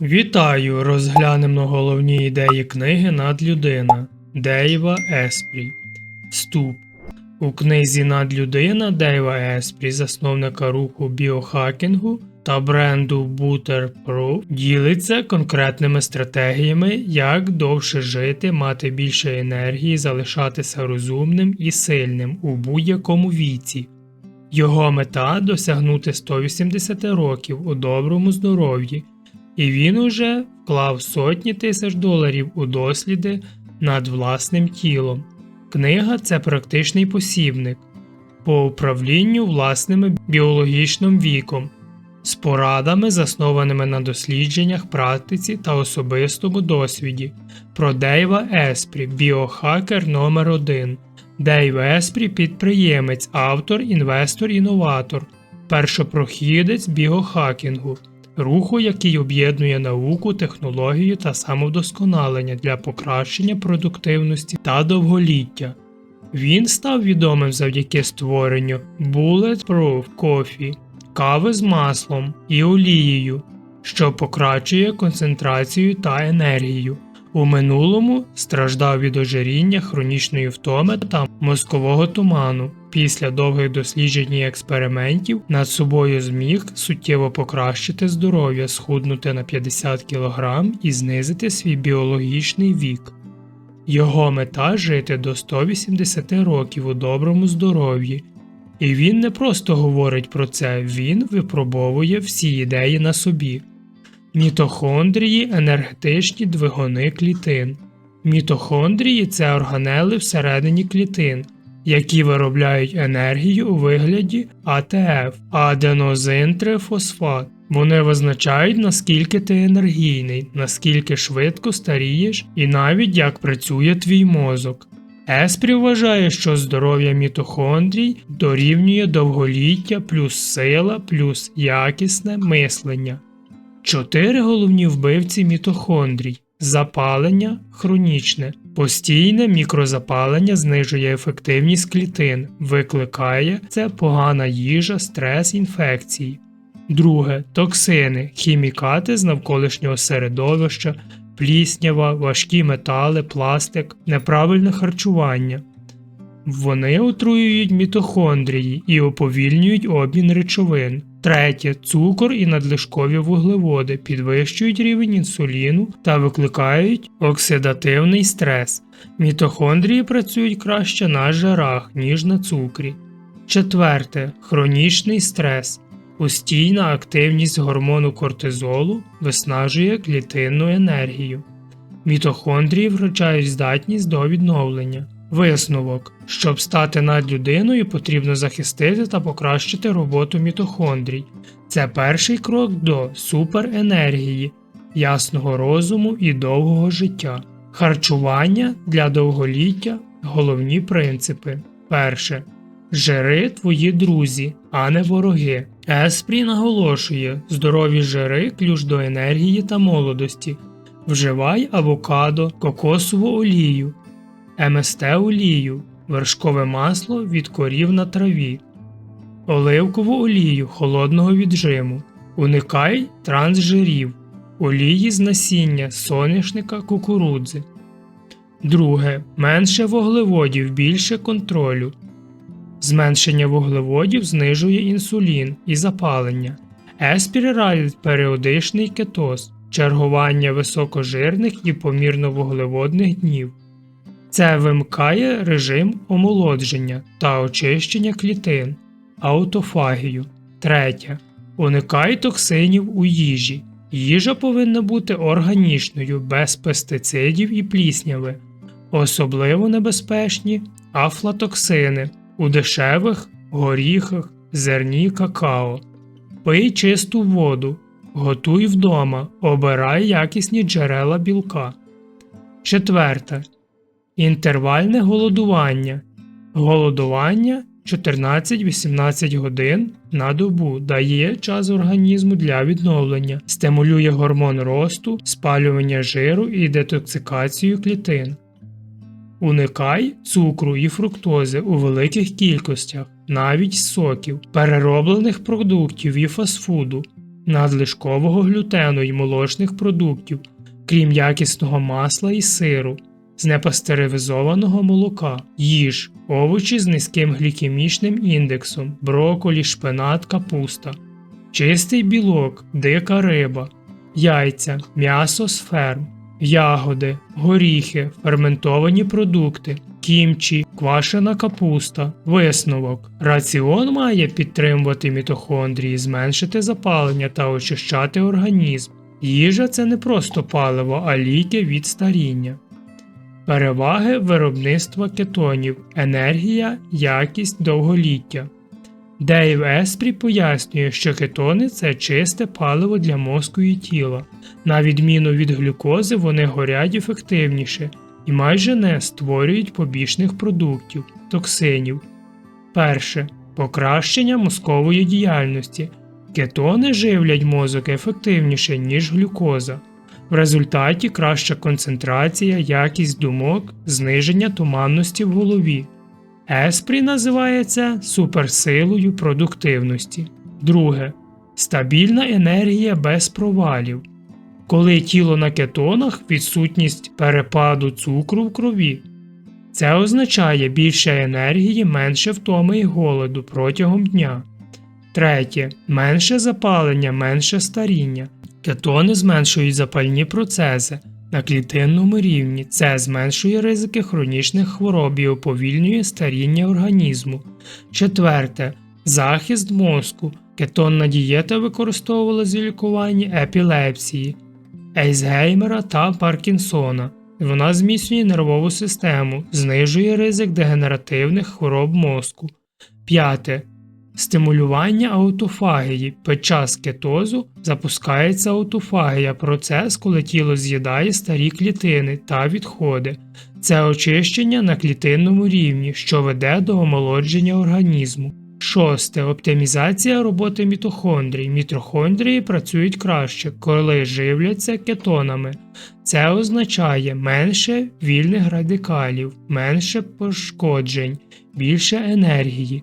Вітаю! Розглянемо головні ідеї книги Надлюдина Дейва Еспрі. Вступ. У книзі Надлюдина Дейва Еспрі, засновника руху біохакінгу та бренду Butter Pro, ділиться конкретними стратегіями, як довше жити, мати більше енергії, залишатися розумним і сильним у будь-якому віці. Його мета досягнути 180 років у доброму здоров'ї, і він уже вклав сотні тисяч доларів у досліди над власним тілом. Книга це практичний посібник по управлінню власним біологічним віком, з порадами, заснованими на дослідженнях, практиці та особистому досвіді. Про Дейва Еспрі, біохакер номер 1 Дейв Еспрі підприємець, автор, інвестор, інноватор, першопрохідець біохакінгу, руху, який об'єднує науку, технологію та самовдосконалення для покращення продуктивності та довголіття. Він став відомим завдяки створенню Bulletproof Coffee, кави з маслом і олією, що покращує концентрацію та енергію. У минулому страждав від ожиріння, хронічної втоми та мозкового туману. Після довгих досліджень і експериментів над собою зміг суттєво покращити здоров'я, схуднути на 50 кг і знизити свій біологічний вік. Його мета жити до 180 років у доброму здоров'ї. І він не просто говорить про це, він випробовує всі ідеї на собі. Мітохондрії енергетичні двигуни клітин. Мітохондрії це органели всередині клітин, які виробляють енергію у вигляді АТФ аденозин-трифосфат. Вони визначають, наскільки ти енергійний, наскільки швидко старієш і навіть як працює твій мозок. Еспрі вважає, що здоров'я мітохондрій дорівнює довголіття плюс сила плюс якісне мислення. Чотири головні вбивці мітохондрій запалення хронічне, постійне мікрозапалення знижує ефективність клітин, викликає це погана їжа, стрес, інфекції. Друге токсини, хімікати з навколишнього середовища, пліснява, важкі метали, пластик, неправильне харчування. Вони отруюють мітохондрії і уповільнюють обмін речовин. Третє цукор і надлишкові вуглеводи підвищують рівень інсуліну та викликають оксидативний стрес. Мітохондрії працюють краще на жирах, ніж на цукрі. Четверте хронічний стрес. Постійна активність гормону кортизолу виснажує клітинну енергію. Мітохондрії втрачають здатність до відновлення. Висновок: щоб стати над людиною, потрібно захистити та покращити роботу мітохондрій. Це перший крок до суперенергії, ясного розуму і довгого життя. Харчування для довголіття головні принципи. Перше. Жири твої друзі, а не вороги. Еспрі наголошує, здорові жири ключ до енергії та молодості. Вживай авокадо, кокосову олію, МСТ олію, вершкове масло від корів на траві, оливкову олію холодного віджиму. Уникай трансжирів, олії з насіння, соняшника, кукурудзи. Друге. Менше вуглеводів, більше контролю. Зменшення вуглеводів знижує інсулін і запалення. Еспір періодичний кетоз, чергування високожирних і помірно вуглеводних днів. Це вимикає режим омолодження та очищення клітин, аутофагію. Третє. Уникай токсинів у їжі. Їжа повинна бути органічною, без пестицидів і плісняви. Особливо небезпечні афлатоксини у дешевих горіхах, зерні какао. Пий чисту воду, готуй вдома, обирай якісні джерела білка. Четверте. Інтервальне голодування. Голодування 14-18 годин на добу дає час організму для відновлення, стимулює гормон росту, спалювання жиру і детоксикацію клітин. Уникай цукру і фруктози у великих кількостях, навіть соків, перероблених продуктів і фастфуду. надлишкового глютену і молочних продуктів, крім якісного масла і сиру, з непастеризованого молока, їж, овочі з низьким глікемічним індексом, броколі, шпинат, капуста, чистий білок, дика риба, яйця, м'ясо з ферм, ягоди, горіхи, ферментовані продукти, кімчі, квашена капуста, висновок. Раціон має підтримувати мітохондрії, зменшити запалення та очищати організм. Їжа це не просто паливо, а ліки від старіння. Переваги виробництва кетонів, енергія, якість довголіття. Дейв Еспрі пояснює, що кетони це чисте паливо для мозку і тіла. На відміну від глюкози, вони горять ефективніше і майже не створюють побічних продуктів, токсинів. Перше покращення мозкової діяльності. Кетони живлять мозок ефективніше, ніж глюкоза. В результаті краща концентрація, якість думок, зниження туманності в голові. Еспрі називається суперсилою продуктивності. Друге стабільна енергія без провалів. Коли тіло на кетонах відсутність перепаду цукру в крові. Це означає більше енергії, менше втоми і голоду протягом дня. Третє менше запалення, менше старіння. Кетони зменшують запальні процеси на клітинному рівні. Це зменшує ризики хронічних хвороб і уповільнює старіння організму. Четверте захист мозку. Кетонна дієта використовувалася в лікуванні епілепсії, Ейзгеймера та Паркінсона. Вона зміцнює нервову систему, знижує ризик дегенеративних хвороб мозку. П'яте. Стимулювання аутофагії. Під час кетозу запускається аутофагія, процес, коли тіло з'їдає старі клітини та відходи. Це очищення на клітинному рівні, що веде до омолодження організму. Шосте. Оптимізація роботи мітохондрій. Мітохондрії працюють краще, коли живляться кетонами. Це означає менше вільних радикалів, менше пошкоджень, більше енергії.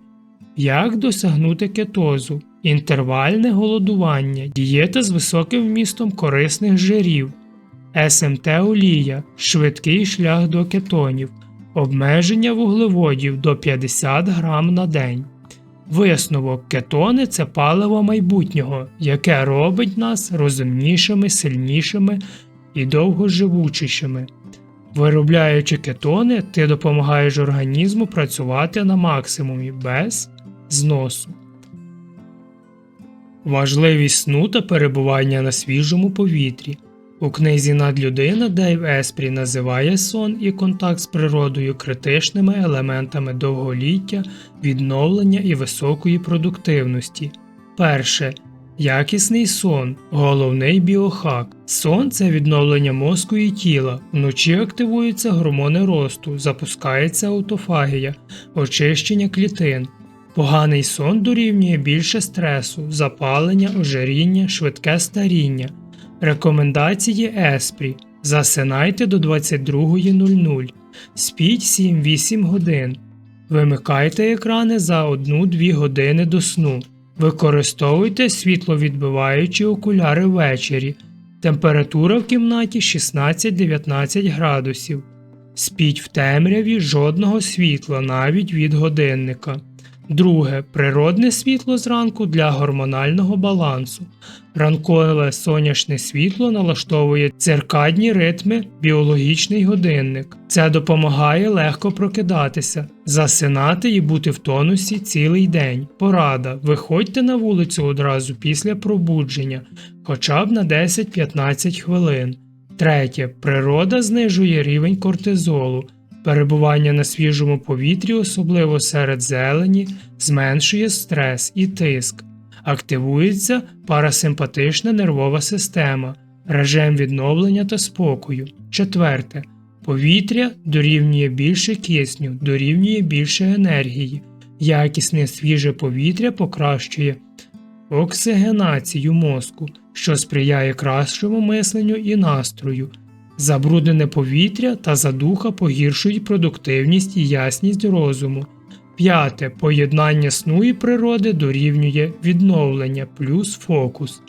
Як досягнути кетозу? Інтервальне голодування, дієта з високим вмістом корисних жирів, СМТ олія, швидкий шлях до кетонів, обмеження вуглеводів до 50 грам на день. Висновок кетони це паливо майбутнього, яке робить нас розумнішими, сильнішими і довгоживучішими. Виробляючи кетони, ти допомагаєш організму працювати на максимумі без зносу. Важливість сну та перебування на свіжому повітрі. У книзі Надлюдина Дейв Еспрі називає сон і контакт з природою критичними елементами довголіття, відновлення і високої продуктивності. Перше. Якісний сон головний біохак. Сон це відновлення мозку і тіла. Вночі активуються гормони росту, запускається аутофагія, очищення клітин. Поганий сон дорівнює більше стресу, запалення, ожиріння, швидке старіння. Рекомендації Еспрі. Засинайте до 22.00. Спіть 7-8 годин. Вимикайте екрани за 1-2 години до сну. Використовуйте світловідбиваючі окуляри ввечері. Температура в кімнаті 16-19 градусів. Спіть в темряві жодного світла навіть від годинника. Друге природне світло зранку для гормонального балансу. Ранкове сонячне світло налаштовує циркадні ритми, біологічний годинник. Це допомагає легко прокидатися, засинати і бути в тонусі цілий день. Порада. Виходьте на вулицю одразу після пробудження, хоча б на 10-15 хвилин. Третє. Природа знижує рівень кортизолу. Перебування на свіжому повітрі, особливо серед зелені, зменшує стрес і тиск, активується парасимпатична нервова система, режим відновлення та спокою. Четверте. Повітря дорівнює більше кисню, дорівнює більше енергії. Якісне свіже повітря покращує оксигенацію мозку, що сприяє кращому мисленню і настрою. Забруднене повітря та задуха погіршують продуктивність і ясність розуму. П'яте. Поєднання сну і природи дорівнює відновлення плюс фокус.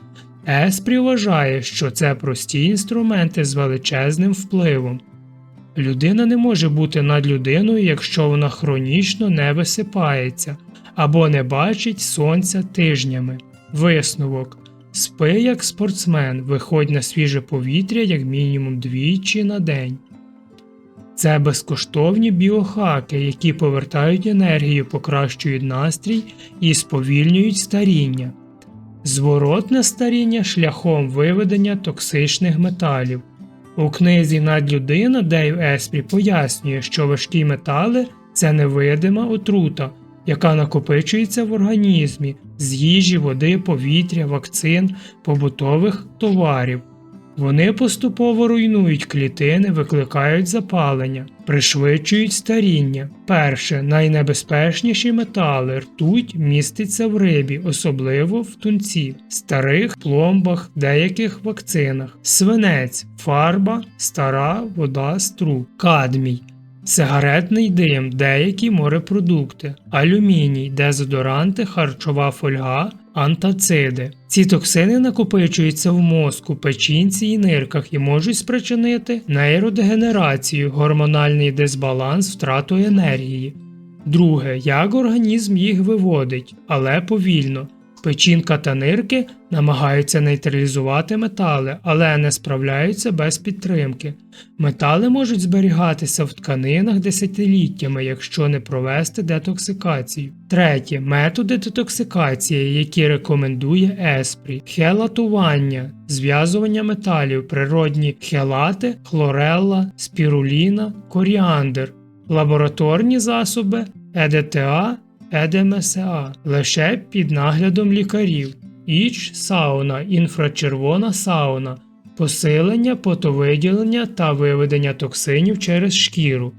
Еспрі вважає, що це прості інструменти з величезним впливом. Людина не може бути над людиною, якщо вона хронічно не висипається або не бачить сонця тижнями. Висновок спи як спортсмен, виходь на свіже повітря як мінімум двічі на день. Це безкоштовні біохаки, які повертають енергію, покращують настрій і сповільнюють старіння. Зворотне старіння шляхом виведення токсичних металів. У книзі Надлюдина Дейв Еспрі пояснює, що важкі метали це невидима отрута, яка накопичується в організмі з їжі, води, повітря, вакцин, побутових товарів. Вони поступово руйнують клітини, викликають запалення, пришвидшують старіння. Перше, найнебезпечніші метали ртуть міститься в рибі, особливо в тунці, старих пломбах, деяких вакцинах, свинець, фарба, стара вода з труб, кадмій. Сигаретний дим, деякі морепродукти, алюміній, дезодоранти, харчова фольга, антациди. Ці токсини накопичуються в мозку, печінці і нирках і можуть спричинити нейродегенерацію, гормональний дисбаланс, втрату енергії. Друге, як організм їх виводить, але повільно. Печінка та нирки намагаються нейтралізувати метали, але не справляються без підтримки. Метали можуть зберігатися в тканинах десятиліттями, якщо не провести детоксикацію. Третє методи детоксикації, які рекомендує Еспрі, хелатування, зв'язування металів, природні хелати, хлорелла, спіруліна, коріандр, лабораторні засоби, ЕДТА. ЕДМСА лише під наглядом лікарів, іч сауна, інфрачервона сауна, посилення, потовиділення та виведення токсинів через шкіру,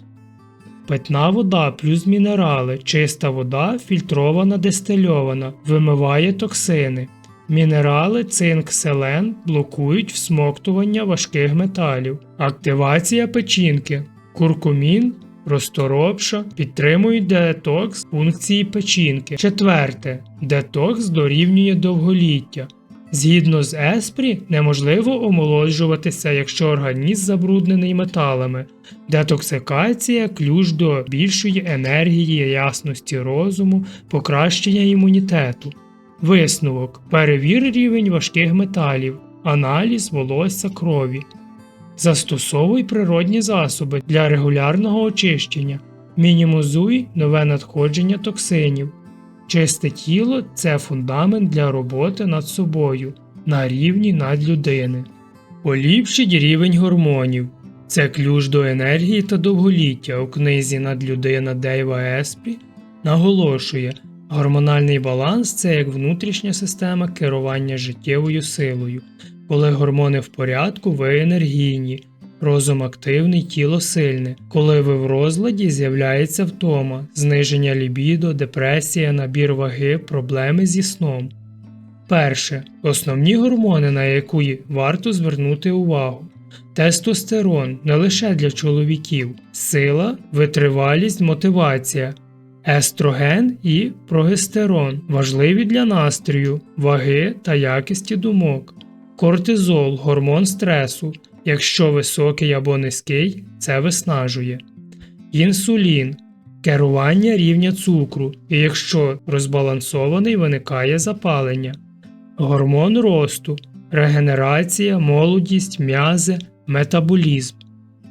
питна вода плюс мінерали, чиста вода фільтрована дистильована, вимиває токсини. Мінерали, цинк, селен блокують всмоктування важких металів, активація печінки, куркумін розторопша, підтримують детокс функції печінки. Четверте, детокс дорівнює довголіття. Згідно з Еспрі, неможливо омолоджуватися, якщо організм забруднений металами. Детоксикація ключ до більшої енергії, ясності розуму, покращення імунітету. Висновок перевір рівень важких металів, аналіз волосся крові. Застосовуй природні засоби для регулярного очищення, мінімізуй нове надходження токсинів. Чисте тіло це фундамент для роботи над собою на рівні надлюдини. Поліпшіть рівень гормонів. Це ключ до енергії та довголіття у книзі Надлюдина Дейва Еспі наголошує, гормональний баланс це як внутрішня система керування життєвою силою. Коли гормони в порядку, ви енергійні, розум активний, тіло сильне. Коли ви в розладі, з'являється втома, зниження лібідо, депресія, набір ваги, проблеми зі сном. Перше. Основні гормони, на які варто звернути увагу. Тестостерон не лише для чоловіків, сила, витривалість, мотивація, естроген і прогестерон важливі для настрою, ваги та якості думок. Кортизол гормон стресу. Якщо високий або низький, це виснажує. Інсулін керування рівня цукру, і якщо розбалансований, виникає запалення. Гормон росту, регенерація, молодість, м'язи, метаболізм.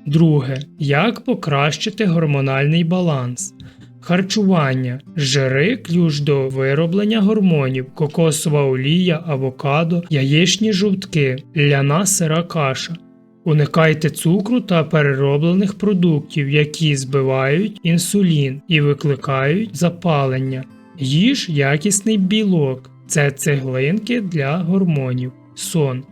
Друге. Як покращити гормональний баланс. Харчування, жири ключ до вироблення гормонів, кокосова олія, авокадо, яєчні жовтки, ляна сира каша. Уникайте цукру та перероблених продуктів, які збивають інсулін і викликають запалення. Їж якісний білок це цеглинки для гормонів, сон.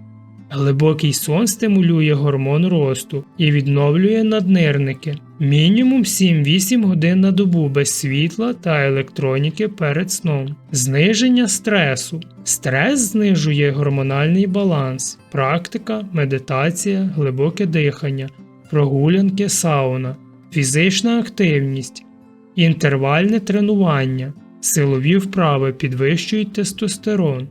Глибокий сон стимулює гормон росту і відновлює наднирники. Мінімум 7-8 годин на добу без світла та електроніки перед сном. Зниження стресу. Стрес знижує гормональний баланс, практика, медитація, глибоке дихання, прогулянки сауна, фізична активність, інтервальне тренування, силові вправи підвищують тестостерон.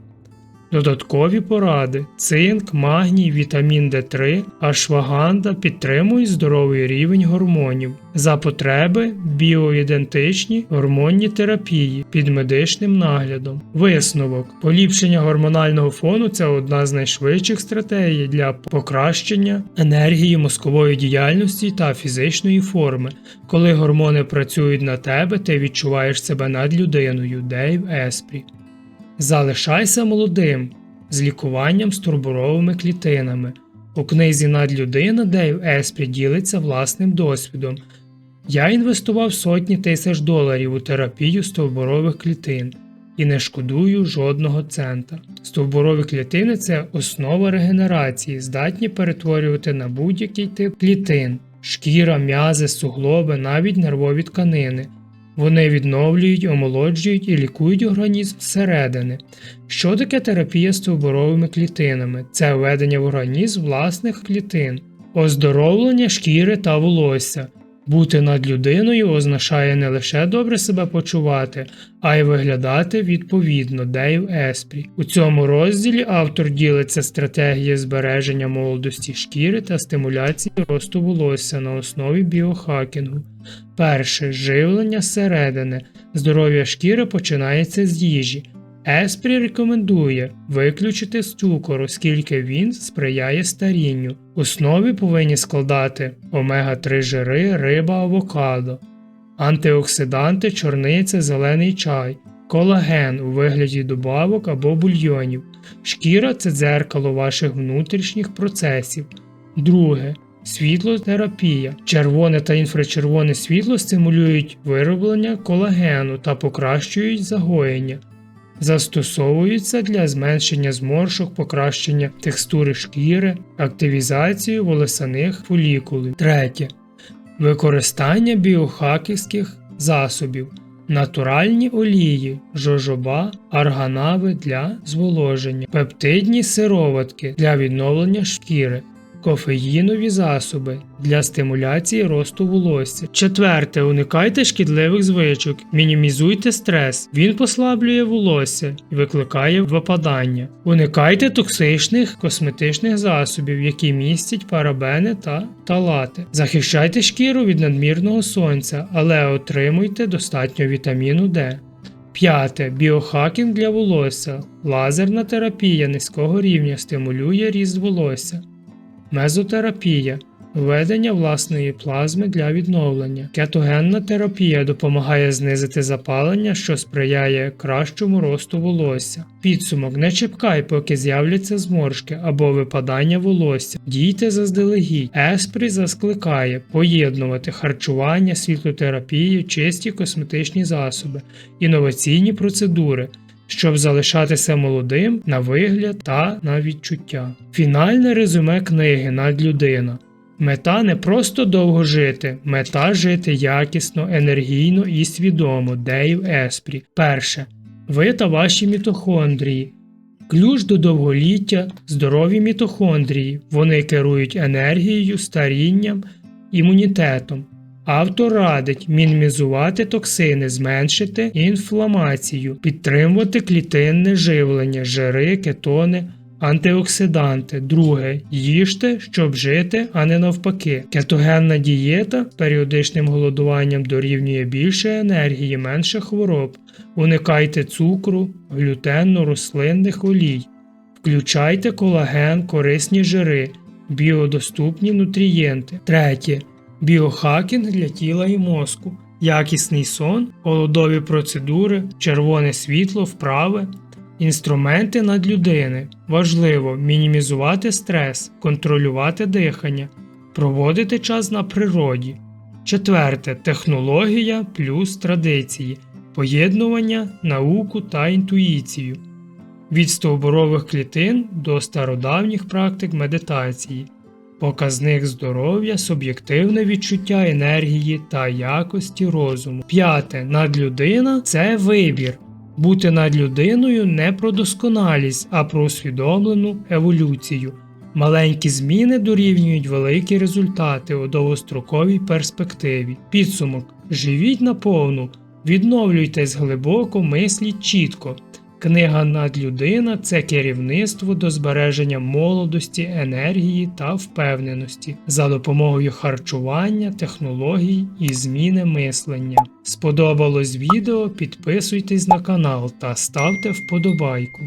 Додаткові поради: цинк, магній, вітамін Д3, ашваганда підтримують здоровий рівень гормонів. За потреби біоідентичні гормонні терапії під медичним наглядом. Висновок: поліпшення гормонального фону це одна з найшвидших стратегій для покращення енергії мозкової діяльності та фізичної форми. Коли гормони працюють на тебе, ти відчуваєш себе над людиною. Дейв Еспрі. Залишайся молодим з лікуванням з турборовими клітинами. У книзі Надлюдина Дейв Еспрі ділиться власним досвідом. Я інвестував сотні тисяч доларів у терапію стовбурових клітин і не шкодую жодного цента. Стовбурові клітини це основа регенерації, здатні перетворювати на будь-який тип клітин, шкіра, м'язи, суглоби, навіть нервові тканини. Вони відновлюють, омолоджують і лікують організм зсередини. Що таке терапія з стовбуровими клітинами? Це введення в організм власних клітин, оздоровлення шкіри та волосся. Бути над людиною означає не лише добре себе почувати, а й виглядати відповідно Дейв Еспрі. У цьому розділі автор ділиться стратегією збереження молодості шкіри та стимуляції росту волосся на основі біохакінгу. Перше живлення зсередини. Здоров'я шкіри починається з їжі. Еспрі рекомендує виключити з цукор, оскільки він сприяє старінню. Основі повинні складати омега-3 жири, риба, авокадо, антиоксиданти, чорниця, зелений чай, колаген у вигляді добавок або бульйонів. Шкіра це дзеркало ваших внутрішніх процесів. Друге. Світлотерапія. Червоне та інфрачервоне світло стимулюють вироблення колагену та покращують загоєння. Застосовуються для зменшення зморшок, покращення текстури шкіри, активізацію волосяних фолікулів. Третє. Використання біохаківських засобів. Натуральні олії, жожоба, арганави для зволоження, пептидні сироватки для відновлення шкіри, кофеїнові засоби для стимуляції росту волосся. Четверте, уникайте шкідливих звичок, мінімізуйте стрес. Він послаблює волосся і викликає випадання. Уникайте токсичних косметичних засобів, які містять парабени та талати. Захищайте шкіру від надмірного сонця, але отримуйте достатньо вітаміну Д. П'яте. Біохакінг для волосся. Лазерна терапія низького рівня стимулює ріст волосся. Мезотерапія введення власної плазми для відновлення. Кетогенна терапія допомагає знизити запалення, що сприяє кращому росту волосся. Підсумок не чекай, поки з'являться зморшки або випадання волосся. Дійте заздалегідь. Еспрі заскликає поєднувати харчування, світлотерапію, чисті косметичні засоби, інноваційні процедури щоб залишатися молодим на вигляд та на відчуття. Фінальне резюме книги Надлюдина. Мета не просто довго жити, мета жити якісно, енергійно і свідомо. Дейв Еспрі. Перше. Ви та ваші мітохондрії. Ключ до довголіття, здорові мітохондрії. Вони керують енергією, старінням, імунітетом. Автор радить мінімізувати токсини, зменшити інфламацію, підтримувати клітинне живлення, жири, кетони, антиоксиданти. Друге. Їжте, щоб жити, а не навпаки. Кетогенна дієта періодичним голодуванням дорівнює більше енергії, менше хвороб. Уникайте цукру, глютенну, рослинних олій. Включайте колаген, корисні жири, біодоступні нутрієнти. Третє. Біохакінг для тіла і мозку, якісний сон, холодові процедури, червоне світло, вправи, інструменти надлюдини. Важливо мінімізувати стрес, контролювати дихання, проводити час на природі. Четверте технологія плюс традиції, поєднування, науку та інтуїцію. Від стовбурових клітин до стародавніх практик медитації. Показник здоров'я, суб'єктивне відчуття енергії та якості розуму. П'яте надлюдина це вибір. Бути над людиною не про досконалість, а про усвідомлену еволюцію. Маленькі зміни дорівнюють великі результати у довгостроковій перспективі. Підсумок: живіть наповну, відновлюйтесь глибоко, мисліть чітко. Книга Надлюдина це керівництво до збереження молодості, енергії та впевненості за допомогою харчування, технологій і зміни мислення. Сподобалось відео? Підписуйтесь на канал та ставте вподобайку.